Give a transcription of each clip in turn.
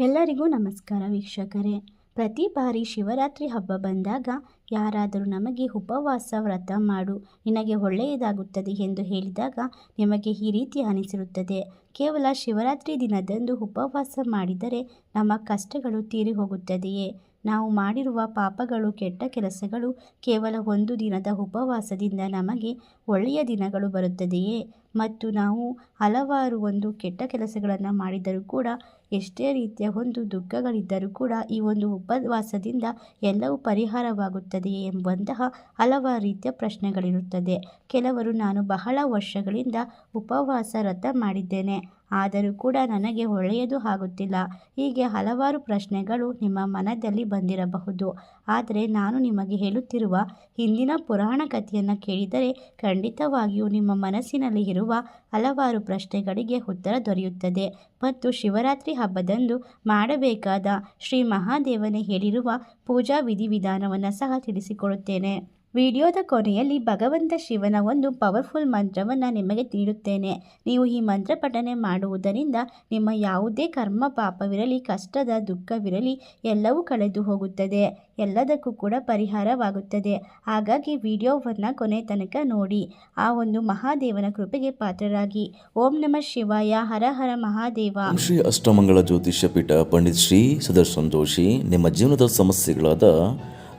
ಎಲ್ಲರಿಗೂ ನಮಸ್ಕಾರ ವೀಕ್ಷಕರೇ. ಪ್ರತಿ ಬಾರಿ ಶಿವರಾತ್ರಿ ಹಬ್ಬ ಬಂದಾಗ ಯಾರಾದರೂ ನಮಗೆ ಉಪವಾಸ ವ್ರತ ಮಾಡು, ನಿನಗೆ ಒಳ್ಳೆಯದಾಗುತ್ತದೆ ಎಂದು ಹೇಳಿದಾಗ ನಿಮಗೆ ಈ ರೀತಿ ಅನಿಸಿರುತ್ತದೆ. ಕೇವಲ ಶಿವರಾತ್ರಿ ದಿನದಂದು ಉಪವಾಸ ಮಾಡಿದರೆ ನಮ್ಮ ಕಷ್ಟಗಳು ತೀರಿ ಹೋಗುತ್ತದೆಯೇ? ನಾವು ಮಾಡಿರುವ ಪಾಪಗಳು, ಕೆಟ್ಟ ಕೆಲಸಗಳು ಕೇವಲ ಒಂದು ದಿನದ ಉಪವಾಸದಿಂದ ನಮಗೆ ಒಳ್ಳೆಯ ದಿನಗಳು ಬರುತ್ತದೆಯೇ? ಮತ್ತು ನಾವು ಹಲವಾರು ಒಂದು ಕೆಟ್ಟ ಕೆಲಸಗಳನ್ನು ಮಾಡಿದರೂ ಕೂಡ, ಎಷ್ಟೇ ರೀತಿಯ ಒಂದು ದುಃಖಗಳಿದ್ದರೂ ಕೂಡ ಈ ಒಂದು ಉಪವಾಸದಿಂದ ಎಲ್ಲವೂ ಪರಿಹಾರವಾಗುತ್ತದೆಯೇ ಎಂಬಂತಹ ಹಲವಾರು ರೀತಿಯ ಪ್ರಶ್ನೆಗಳಿರುತ್ತದೆ. ಕೆಲವರು, ನಾನು ಬಹಳ ವರ್ಷಗಳಿಂದ ಉಪವಾಸ ವ್ರತ ಮಾಡಿದ್ದೇನೆ. ಆದರೂ ಕೂಡ ನನಗೆ ಒಳ್ಳೆಯದು ಆಗುತ್ತಿಲ್ಲ. ಹೀಗೆ ಹಲವಾರು ಪ್ರಶ್ನೆಗಳು ನಿಮ್ಮ ಮನದಲ್ಲಿ ಬಂದಿರಬಹುದು. ಆದರೆ ನಾನು ನಿಮಗೆ ಹೇಳುತ್ತಿರುವ ಹಿಂದಿನ ಪುರಾಣ ಕಥೆಯನ್ನು ಕೇಳಿದರೆ ಖಂಡಿತವಾಗಿಯೂ ನಿಮ್ಮ ಮನಸ್ಸಿನಲ್ಲಿ ಇರುವ ಹಲವಾರು ಪ್ರಶ್ನೆಗಳಿಗೆ ಉತ್ತರ ದೊರೆಯುತ್ತದೆ. ಮತ್ತು ಶಿವರಾತ್ರಿ ಹಬ್ಬದಂದು ಮಾಡಬೇಕಾದ ಶ್ರೀ ಮಹಾದೇವನೇ ಹೇಳಿರುವ ಪೂಜಾ ವಿಧಿವಿಧಾನವನ್ನು ಸಹ ತಿಳಿಸಿಕೊಡುತ್ತೇನೆ. ವಿಡಿಯೋದ ಕೊನೆಯಲ್ಲಿ ಭಗವಂತ ಶಿವನ ಒಂದು ಪವರ್ಫುಲ್ ಮಂತ್ರವನ್ನು ನಿಮಗೆ ನೀಡುತ್ತೇನೆ. ನೀವು ಈ ಮಂತ್ರ ಪಠನೆ ಮಾಡುವುದರಿಂದ ನಿಮ್ಮ ಯಾವುದೇ ಕರ್ಮ ಪಾಪವಿರಲಿ, ಕಷ್ಟದ ದುಃಖವಿರಲಿ, ಎಲ್ಲವೂ ಕಳೆದು ಹೋಗುತ್ತದೆ. ಎಲ್ಲದಕ್ಕೂ ಕೂಡ ಪರಿಹಾರವಾಗುತ್ತದೆ. ಹಾಗಾಗಿ ವಿಡಿಯೋವನ್ನು ಕೊನೆ ತನಕ ನೋಡಿ. ಆ ಒಂದು ಮಹಾದೇವನ ಕೃಪೆಗೆ ಪಾತ್ರರಾಗಿ. ಓಂ ನಮಃ ಶಿವಾಯ. ಹರ ಹರ ಮಹಾದೇವ. ಶ್ರೀ ಅಷ್ಟಮಂಗಳ ಜ್ಯೋತಿಷ್ಯ ಪೀಠ ಪಂಡಿತ್ ಶ್ರೀ ಸುದರ್ಶನ್ ಜೋಶಿ ನಿಮ್ಮ ಜೀವನದ ಸಮಸ್ಯೆಗಳಾದ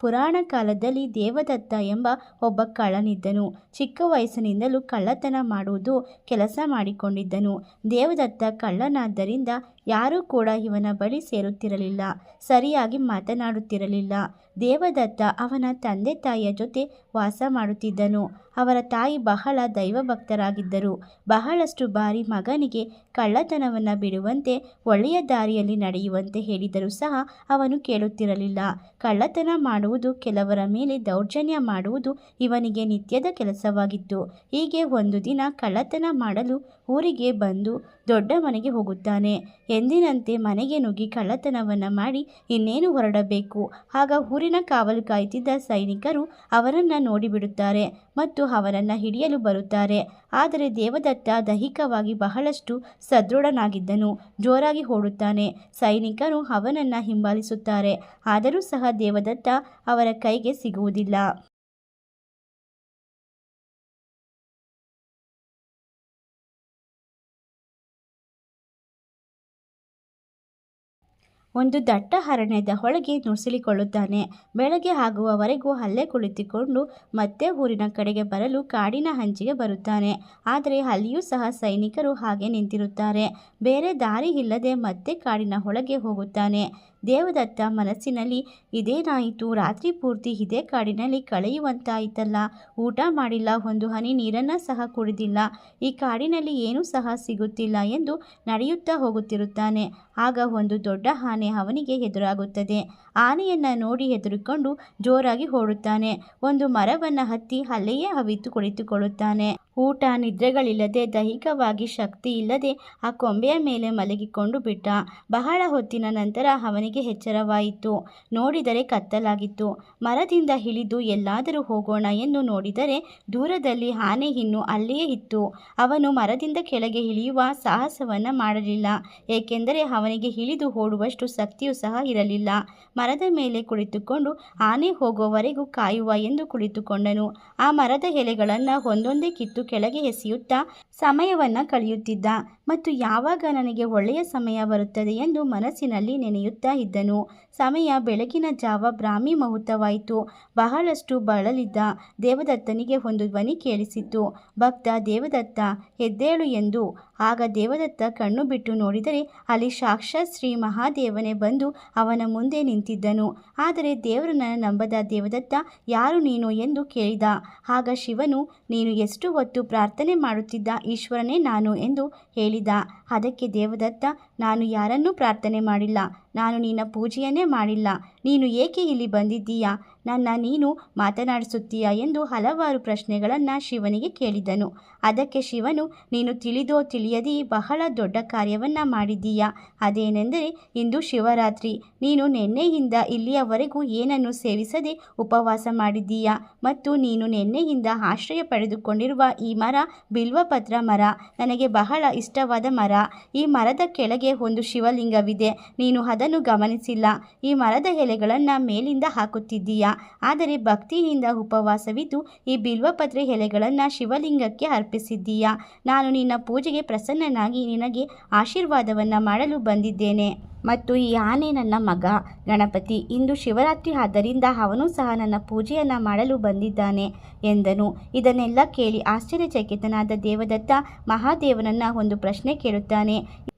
ಪುರಾಣ ಕಾಲದಲ್ಲಿ ದೇವದತ್ತ ಎಂಬ ಒಬ್ಬ ಕಳ್ಳನಿದ್ದನು. ಚಿಕ್ಕ ವಯಸ್ಸಿನಿಂದಲೂ ಕಳ್ಳತನ ಮಾಡುವುದು ಕೆಲಸ ಮಾಡಿಕೊಂಡಿದ್ದನು. ದೇವದತ್ತ ಕಳ್ಳನಾದ್ದರಿಂದ ಯಾರೂ ಕೂಡ ಇವನ ಬಳಿ ಸೇರುತ್ತಿರಲಿಲ್ಲ, ಸರಿಯಾಗಿ ಮಾತನಾಡುತ್ತಿರಲಿಲ್ಲ. ದೇವದತ್ತ ಅವನ ತಂದೆ ತಾಯಿಯ ಜೊತೆ ವಾಸ ಮಾಡುತ್ತಿದ್ದನು. ಅವರ ತಾಯಿ ಬಹಳ ದೈವಭಕ್ತರಾಗಿದ್ದರು. ಬಹಳಷ್ಟು ಬಾರಿ ಮಗನಿಗೆ ಕಳ್ಳತನವನ್ನು ಬಿಡುವಂತೆ, ಒಳ್ಳೆಯ ದಾರಿಯಲ್ಲಿ ನಡೆಯುವಂತೆ ಹೇಳಿದರೂ ಸಹ ಅವನು ಕೇಳುತ್ತಿರಲಿಲ್ಲ. ಕಳ್ಳತನ ಮಾಡುವುದು ಕೆಲವರ ಮೇಲೆ ದೌರ್ಜನ್ಯ ಮಾಡುವುದು ಇವನಿಗೆ ನಿತ್ಯದ ಕೆಲಸವಾಗಿತ್ತು. ಹೀಗೆ ಒಂದು ದಿನ ಕಳ್ಳತನ ಮಾಡಲು ಊರಿಗೆ ಬಂದು ದೊಡ್ಡ ಮನೆಗೆ ಹೋಗುತ್ತಾನೆ. ಎಂದಿನಂತೆ ಮನೆಗೆ ನುಗ್ಗಿ ಕಳ್ಳತನವನ್ನು ಮಾಡಿ ಇನ್ನೇನು ಹೊರಡಬೇಕು? ಆಗ ಊರಿನ ಕಾವಲು ಕಾಯುತ್ತಿದ್ದ ಸೈನಿಕರು ಅವರನ್ನು ನೋಡಿಬಿಡುತ್ತಾರೆ ಮತ್ತು ಅವರನ್ನು ಹಿಡಿಯಲು ಬರುತ್ತಾರೆ. ಆದರೆ ದೇವದತ್ತ ದೈಹಿಕವಾಗಿ ಬಹಳಷ್ಟು ಸದೃಢನಾಗಿದ್ದನು. ಜೋರಾಗಿ ಓಡುತ್ತಾನೆ. ಸೈನಿಕರು ಅವನನ್ನು ಹಿಂಬಾಲಿಸುತ್ತಾರೆ. ಆದರೂ ಸಹ ದೇವದತ್ತ ಅವರ ಕೈಗೆ ಸಿಗುವುದಿಲ್ಲ. ಒಂದು ದಟ್ಟ ಅರಣ್ಯದ ಒಳಗೆ ನುಸುಳಿಕೊಳ್ಳುತ್ತಾನೆ ಬೆಳಗ್ಗೆ ಆಗುವವರೆಗೂ ಅಲ್ಲೇ ಕುಳಿತುಕೊಂಡು ಮತ್ತೆ ಊರಿನ ಕಡೆಗೆ ಬರಲು ಕಾಡಿನ ಹಂಚಿಗೆ ಬರುತ್ತಾನೆ. ಆದರೆ ಅಲ್ಲಿಯೂ ಸಹ ಸೈನಿಕರು ಹಾಗೆ ನಿಂತಿರುತ್ತಾರೆ. ಬೇರೆ ದಾರಿ ಇಲ್ಲದೆ ಮತ್ತೆ ಕಾಡಿನ ಒಳಗೆ ಹೋಗುತ್ತಾನೆ. ದೇವದತ್ತ ಮನಸ್ಸಿನಲ್ಲಿ, ಇದೇನಾಯಿತು? ರಾತ್ರಿ ಪೂರ್ತಿ ಇದೇ ಕಾಡಿನಲ್ಲಿ ಕಳೆಯುವಂತಾಯಿತಲ್ಲ. ಊಟ ಮಾಡಿಲ್ಲ. ಒಂದು ಹನಿ ನೀರನ್ನು ಸಹ ಕುಡಿದಿಲ್ಲ. ಈ ಕಾಡಿನಲ್ಲಿ ಏನೂ ಸಹ ಸಿಗುತ್ತಿಲ್ಲ ಎಂದು ನಡೆಯುತ್ತಾ ಹೋಗುತ್ತಿರುತ್ತಾನೆ. ಆಗ ಒಂದು ದೊಡ್ಡ ಆನೆ ಅವನಿಗೆ ಎದುರಾಗುತ್ತದೆ. ಆನೆಯನ್ನು ನೋಡಿ ಹೆದರಿಕೊಂಡು ಜೋರಾಗಿ ಓಡುತ್ತಾನೆ. ಒಂದು ಮರವನ್ನು ಹತ್ತಿ ಅಲ್ಲೆಯೇ ಅವಿತು ಕುಳಿತುಕೊಳ್ಳುತ್ತಾನೆ. ಊಟ ನಿದ್ರೆಗಳಿಲ್ಲದೆ ದೈಹಿಕವಾಗಿ ಶಕ್ತಿ ಇಲ್ಲದೆ ಆ ಕೊಂಬೆಯ ಮೇಲೆ ಮಲಗಿಕೊಂಡು ಬಿಟ್ಟ. ಬಹಳ ಹೊತ್ತಿನ ನಂತರ ಅವನಿಗೆ ಎಚ್ಚರವಾಯಿತು. ನೋಡಿದರೆ ಕತ್ತಲಾಗಿತ್ತು. ಮರದಿಂದ ಇಳಿದು ಎಲ್ಲಾದರೂ ಹೋಗೋಣ ಎಂದು ನೋಡಿದರೆ ದೂರದಲ್ಲಿ ಆನೆ ಇನ್ನೂ ಅಲ್ಲಿಯೇ ಇತ್ತು. ಅವನು ಮರದಿಂದ ಕೆಳಗೆ ಇಳಿಯುವ ಸಾಹಸವನ್ನು ಮಾಡಲಿಲ್ಲ. ಏಕೆಂದರೆ ಅವನಿಗೆ ಇಳಿದು ಓಡುವಷ್ಟು ಶಕ್ತಿಯೂ ಸಹ ಇರಲಿಲ್ಲ. ಮರದ ಮೇಲೆ ಕುಳಿತುಕೊಂಡು ಆನೆ ಹೋಗುವವರೆಗೂ ಕಾಯುವ ಎಂದು ಕುಳಿತುಕೊಂಡನು. ಆ ಮರದ ಎಲೆಗಳನ್ನು ಒಂದೊಂದೇ ಕಿತ್ತು ಕೆಳಗೆ ಎಸೆಯುತ್ತಾ ಸಮಯವನ್ನು ಕಳೆಯುತ್ತಿದ್ದ ಮತ್ತು ಯಾವಾಗ ನನಗೆ ಒಳ್ಳೆಯ ಸಮಯ ಬರುತ್ತದೆ ಎಂದು ಮನಸ್ಸಿನಲ್ಲಿ ನೆನೆಯುತ್ತಾ ಇದ್ದನು. ಸಮಯ ಬೆಳಗಿನ ಜಾವ ಬ್ರಾಹ್ಮಿ ಮುಹೂರ್ತವಾಯಿತು. ಬಹಳಷ್ಟು ಬಳಲಿದ್ದ ದೇವದತ್ತನಿಗೆ ಒಂದು ಧ್ವನಿ ಕೇಳಿಸಿತು. ಭಕ್ತ, ದೇವದತ್ತ ಎದ್ದೇಳು ಎಂದು. ಆಗ ದೇವದತ್ತ ಕಣ್ಣು ಬಿಟ್ಟು ನೋಡಿದರೆ ಅಲ್ಲಿ ಸಾಕ್ಷಾತ್ ಶ್ರೀ ಮಹಾದೇವನೇ ಬಂದು ಅವನ ಮುಂದೆ ನಿಂತಿದ್ದನು. ಆದರೆ ದೇವರನ್ನ ನಂಬದ ದೇವದತ್ತ ಯಾರು ನೀನು ಎಂದು ಕೇಳಿದ. ಆಗ ಶಿವನು, ನೀನು ಎಷ್ಟು ಹೊತ್ತು ಪ್ರಾರ್ಥನೆ ಮಾಡುತ್ತಿದ್ದ ಈಶ್ವರನೇ ನಾನು ಎಂದು ಹೇಳಿದ. ಅದಕ್ಕೆ ದೇವದತ್ತ ನಾನು ಯಾರನ್ನೂ ಪ್ರಾರ್ಥನೆ ಮಾಡಿಲ್ಲ. ನಾನು ನಿನ್ನ ಪೂಜೆಯನ್ನೇ ಮಾಡಿಲ್ಲ. ನೀನು ಏಕೆ ಇಲ್ಲಿ ಬಂದಿದ್ದೀಯಾ? ನನ್ನ ನೀನು ಮಾತನಾಡಿಸುತ್ತೀಯಾ ಎಂದು ಹಲವಾರು ಪ್ರಶ್ನೆಗಳನ್ನು ಶಿವನಿಗೆ ಕೇಳಿದನು. ಅದಕ್ಕೆ ಶಿವನು, ನೀನು ತಿಳಿದೋ ತಿಳಿಯದಿ ಬಹಳ ದೊಡ್ಡ ಕಾರ್ಯವನ್ನು ಮಾಡಿದ್ದೀಯಾ? ಅದೇನೆಂದರೆ, ಇಂದು ಶಿವರಾತ್ರಿ. ನೀನು ನಿನ್ನೆಯಿಂದ ಇಲ್ಲಿಯವರೆಗೂ ಏನನ್ನು ಸೇವಿಸದೆ ಉಪವಾಸ ಮಾಡಿದ್ದೀಯಾ? ಮತ್ತು ನೀನು ನಿನ್ನೆಯಿಂದ ಆಶ್ರಯ ಪಡೆದುಕೊಂಡಿರುವ ಈ ಮರ, ಬಿಲ್ವಪತ್ರ ಮರ, ನನಗೆ ಬಹಳ ಇಷ್ಟವಾದ ಮರ. ಈ ಮರದ ಕೆಳಗೆ ಒಂದು ಶಿವಲಿಂಗವಿದೆ. ನೀನು ಅದನ್ನು ಗಮನಿಸಿಲ್ಲ. ಈ ಮರದ ಎಲೆಗಳನ್ನು ಮೇಲಿಂದ ಹಾಕುತ್ತಿದ್ದೀಯಾ? ಆದರೆ ಭಕ್ತಿಯಿಂದ ಉಪವಾಸವಿದ್ದು ಈ ಬಿಲ್ವಪತ್ರೆ ಎಲೆಗಳನ್ನು ಶಿವಲಿಂಗಕ್ಕೆ ಅರ್ಪಿಸಿದ್ದೀಯಾ? ನಾನು ನಿನ್ನ ಪೂಜೆಗೆ ಪ್ರಸನ್ನನಾಗಿ ನಿನಗೆ ಆಶೀರ್ವಾದವನ್ನು ಮಾಡಲು ಬಂದಿದ್ದೇನೆ. ಮತ್ತು ಈ ಆನೆ ನನ್ನ ಮಗ. ಗಣಪತಿ, ಇಂದು ಶಿವರಾತ್ರಿ ಆದ್ದರಿಂದ ಅವನು ಸಹ ನನ್ನ ಪೂಜೆಯನ್ನು ಮಾಡಲು ಬಂದಿದ್ದಾನೆ ಎಂದನು. ಇದನ್ನೆಲ್ಲ ಕೇಳಿ ಆಶ್ಚರ್ಯಚಕಿತನಾದ ದೇವದತ್ತ ಮಹಾದೇವನನ್ನ ಒಂದು ಪ್ರಶ್ನೆ ಕೇಳುತ್ತಾನೆ.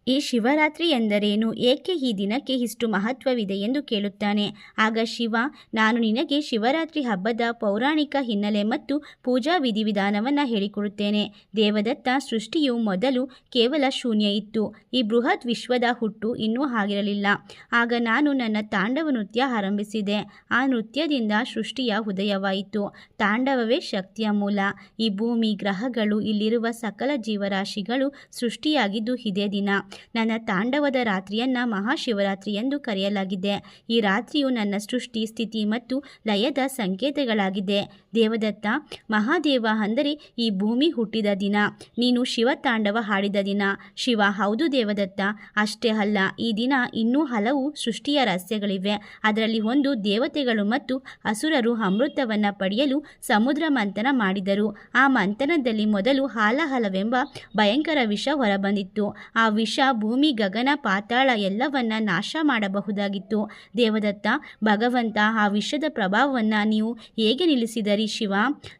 ಈ ಶಿವರಾತ್ರಿ ಎಂದರೇನು? ಏಕೆ ಈ ದಿನಕ್ಕೆ ಇಷ್ಟು ಮಹತ್ವವಿದೆ ಎಂದು ಕೇಳುತ್ತಾನೆ. ಆಗ ಶಿವ, ನಾನು ನಿನಗೆ ಶಿವರಾತ್ರಿ ಹಬ್ಬದ ಪೌರಾಣಿಕ ಹಿನ್ನೆಲೆ ಮತ್ತು ಪೂಜಾ ವಿಧಿವಿಧಾನವನ್ನು ಹೇಳಿಕೊಡುತ್ತೇನೆ. ದೇವದತ್ತ ಸೃಷ್ಟಿಯು ಮೊದಲು ಕೇವಲ ಶೂನ್ಯ ಇತ್ತು. ಈ ಬೃಹತ್ ವಿಶ್ವದ ಹುಟ್ಟು ಇನ್ನೂ ಆಗಿರಲಿಲ್ಲ ಆಗ ನಾನು ನನ್ನ ತಾಂಡವ ನೃತ್ಯ ಆರಂಭಿಸಿದೆ. ಆ ನೃತ್ಯದಿಂದ ಸೃಷ್ಟಿಯ ಉದಯವಾಯಿತು. ತಾಂಡವವೇ ಶಕ್ತಿಯ ಮೂಲ. ಈ ಭೂಮಿ, ಗ್ರಹಗಳು, ಇಲ್ಲಿರುವ ಸಕಲ ಜೀವರಾಶಿಗಳು ಸೃಷ್ಟಿಯಾಗಿದ್ದು ಇದೇ ದಿನ. ನನ್ನ ತಾಂಡವದ ರಾತ್ರಿಯನ್ನು ಮಹಾಶಿವರಾತ್ರಿ ಎಂದು ಕರೆಯಲಾಗಿದೆ. ಈ ರಾತ್ರಿಯು ನನ್ನ ಸೃಷ್ಟಿ ಸ್ಥಿತಿ ಮತ್ತು ಲಯದ ಸಂಕೇತಗಳಾಗಿದೆ. ದೇವದತ್ತ ಮಹಾದೇವ ಅಂದರೆ ಈ ಭೂಮಿ ಹುಟ್ಟಿದ ದಿನ. ನೀನು ಶಿವ ತಾಂಡವ ಹಾಡಿದ ದಿನ. ಶಿವ ಹೌದು ದೇವದತ್ತ. ಅಷ್ಟೇ ಅಲ್ಲ, ಈ ದಿನ ಇನ್ನೂ ಹಲವು ಸೃಷ್ಟಿಯ ರಹಸ್ಯಗಳಿವೆ. ಅದರಲ್ಲಿ ಒಂದು ದೇವತೆಗಳು ಮತ್ತು ಅಸುರರು ಅಮೃತವನ್ನು ಪಡೆಯಲು ಸಮುದ್ರ ಮಂಥನ ಮಾಡಿದರು. ಆ ಮಂಥನದಲ್ಲಿ ಮೊದಲು ಹಾಲಹಲವೆಂಬ ಭಯಂಕರ ವಿಷ ಹೊರಬಂದಿತ್ತು. ಆ ವಿಷ ಭೂಮಿ, ಗಗನ, ಪಾತಾಳ ಎಲ್ಲವನ್ನ ನಾಶ ಮಾಡಬಹುದಾಗಿತ್ತು. ದೇವದತ್ತ ಭಗವಂತ ಆ ವಿಷದ ಪ್ರಭಾವವನ್ನು ನೀವು ಹೇಗೆ ನಿಲ್ಲಿಸಿದರಿ? ಶಿವ,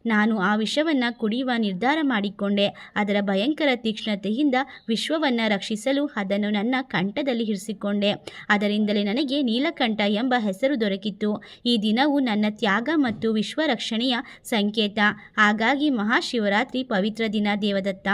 ನಾನು ಆ ವಿಷವನ್ನು ಕುಡಿಯುವ ನಿರ್ಧಾರ ಮಾಡಿಕೊಂಡೆ. ಅದರ ಭಯಂಕರ ತೀಕ್ಷ್ಣತೆಯಿಂದ ವಿಶ್ವವನ್ನು ರಕ್ಷಿಸಲು ಅದನ್ನು ನನ್ನ ಕಂಠದಲ್ಲಿ ಇರಿಸಿಕೊಂಡೆ. ಅದರಿಂದಲೇ ನನಗೆ ನೀಲಕಂಠ ಎಂಬ ಹೆಸರು ದೊರಕಿತ್ತು. ಈ ದಿನವು ನನ್ನ ತ್ಯಾಗ ಮತ್ತು ವಿಶ್ವ ರಕ್ಷಣೆಯ ಸಂಕೇತ. ಹಾಗಾಗಿ ಮಹಾಶಿವರಾತ್ರಿ ಪವಿತ್ರ ದಿನ ದೇವದತ್ತ.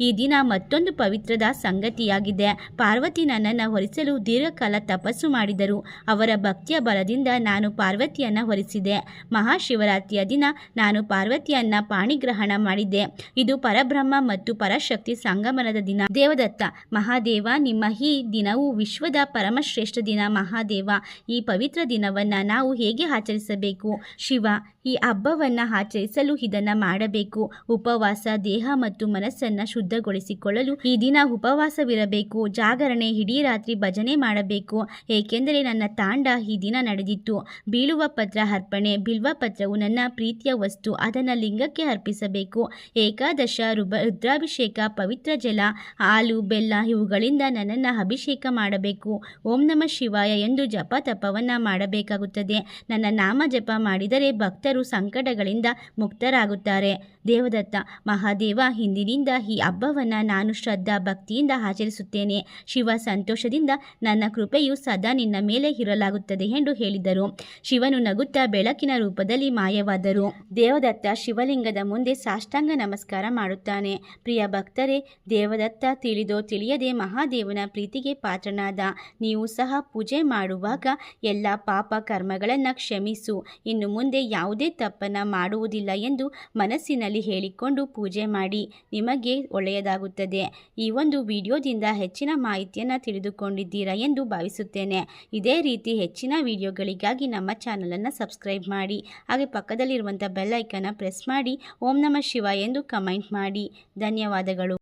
ಈ ದಿನ ಮತ್ತೊಂದು ಪವಿತ್ರದ ಸಂಗತಿಯಾಗಿದೆ. ಪಾರ್ವತಿ ನನ್ನನ್ನು ಹೊರಿಸಲು ದೀರ್ಘಕಾಲ ತಪಸ್ಸು ಮಾಡಿದರು. ಅವರ ಭಕ್ತಿಯ ಬಲದಿಂದ ನಾನು ಪಾರ್ವತಿಯನ್ನು ಹೊರಿಸಿದೆ. ಮಹಾಶಿವರಾತ್ರಿಯ ದಿನ ನಾನು ಪಾರ್ವತಿಯನ್ನ ಪಾಣಿಗ್ರಹಣ ಮಾಡಿದ್ದೆ. ಇದು ಪರಬ್ರಹ್ಮ ಮತ್ತು ಪರಶಕ್ತಿ ಸಂಗಮನದ ದಿನ. ದೇವದತ್ತ, ಮಹಾದೇವ, ನಿಮ್ಮ ಈ ದಿನವು ವಿಶ್ವದ ಪರಮಶ್ರೇಷ್ಠ ದಿನ. ಮಹಾದೇವ, ಈ ಪವಿತ್ರ ದಿನವನ್ನ ನಾವು ಹೇಗೆ ಆಚರಿಸಬೇಕು? ಶಿವ, ಈ ಹಬ್ಬವನ್ನು ಆಚರಿಸಲು ಇದನ್ನು ಮಾಡಬೇಕು. ಉಪವಾಸ, ದೇಹ ಮತ್ತು ಮನಸ್ಸನ್ನು ಶುದ್ಧಗೊಳಿಸಿಕೊಳ್ಳಲು ಈ ದಿನ ಉಪವಾಸವಿರಬೇಕು. ಜಾಗರಣೆ, ಇಡೀ ರಾತ್ರಿ ಭಜನೆ ಮಾಡಬೇಕು. ಏಕೆಂದರೆ ನನ್ನ ತಾಂಡ ಈ ದಿನ ನಡೆದಿತ್ತು. ಬೀಳುವ ಪತ್ರ ಅರ್ಪಣೆ, ಬಿಲ್ವ ಪತ್ರವು ನನ್ನ ಪ್ರೀತಿಯ ವಸ್ತು ಅದನ್ನು ಲಿಂಗಕ್ಕೆ ಅರ್ಪಿಸಬೇಕು. ಏಕಾದಶ ರುಬ ರುದ್ರಾಭಿಷೇಕ, ಪವಿತ್ರ ಜಲ, ಹಾಲು, ಬೆಲ್ಲ ಇವುಗಳಿಂದ ನನ್ನನ್ನು ಅಭಿಷೇಕ ಮಾಡಬೇಕು. ಓಂ ನಮ ಶಿವಾಯ ಎಂದು ಜಪ ತಪವನ್ನು ಮಾಡಬೇಕಾಗುತ್ತದೆ. ನನ್ನ ನಾಮ ಜಪ ಮಾಡಿದರೆ ಭಕ್ತರು ಸಂಕಟಗಳಿಂದ ಮುಕ್ತರಾಗುತ್ತಾರೆ. ದೇವದತ್ತ ಮಹಾದೇವ, ಹಿಂದಿನಿಂದ ಈ ಹಬ್ಬವನ್ನು ನಾನು ಶ್ರದ್ಧಾ ಭಕ್ತಿಯಿಂದ ಆಚರಿಸುತ್ತೇನೆ. ಶಿವ ಸಂತೋಷದಿಂದ ನನ್ನ ಕೃಪೆಯು ಸದಾ ನಿನ್ನ ಮೇಲೆ ಇರಲಾಗುತ್ತದೆ ಎಂದು ಹೇಳಿದರು. ಶಿವನು ನಗುತ್ತಾ ಬೆಳಕಿನ ರೂಪದಲ್ಲಿ ಮಾಯವಾದರು. ದೇವದತ್ತ ಶಿವಲಿಂಗದ ಮುಂದೆ ಸಾಷ್ಟಾಂಗ ನಮಸ್ಕಾರ ಮಾಡುತ್ತಾನೆ. ಪ್ರಿಯ ಭಕ್ತರೇ, ದೇವದತ್ತ ತಿಳಿದೋ ತಿಳಿಯದೆ ಮಹಾದೇವನ ಪ್ರೀತಿಗೆ ಪಾತ್ರನಾದ ನೀವು ಸಹ ಪೂಜೆ ಮಾಡುವಾಗ ಎಲ್ಲ ಪಾಪ ಕರ್ಮಗಳನ್ನು ಕ್ಷಮಿಸು. ಇನ್ನು ಮುಂದೆ ಯಾವುದೇ ತಪ್ಪನ್ನು ಮಾಡುವುದಿಲ್ಲ ಎಂದು ಮನಸ್ಸಿನಲ್ಲಿ ಹೇಳಿಕೊಂಡು ಪೂಜೆ ಮಾಡಿ, ನಿಮಗೆ ಒಳ್ಳೆಯದಾಗುತ್ತದೆ. ಈ ಒಂದು ವಿಡಿಯೋದಿಂದ ಹೆಚ್ಚಿನ ಮಾಹಿತಿಯನ್ನು ತಿಳಿದುಕೊಂಡಿದ್ದೀರಾ ಎಂದು ಭಾವಿಸುತ್ತೇನೆ. ಇದೇ ರೀತಿ ಹೆಚ್ಚಿನ ವಿಡಿಯೋಗಳಿಗಾಗಿ ನಮ್ಮ ಚಾನಲನ್ನು ಸಬ್ಸ್ಕ್ರೈಬ್ ಮಾಡಿ, ಹಾಗೆ ಪಕ್ಕದಲ್ಲಿರುವಂಥ ಬೆಲ್ ಐಕನ್ನ ಪ್ರೆಸ್ ಮಾಡಿ ಓಂ ನಮ ಶಿವ ಎಂದು ಕಮೆಂಟ್ ಮಾಡಿ. ಧನ್ಯವಾದಗಳು.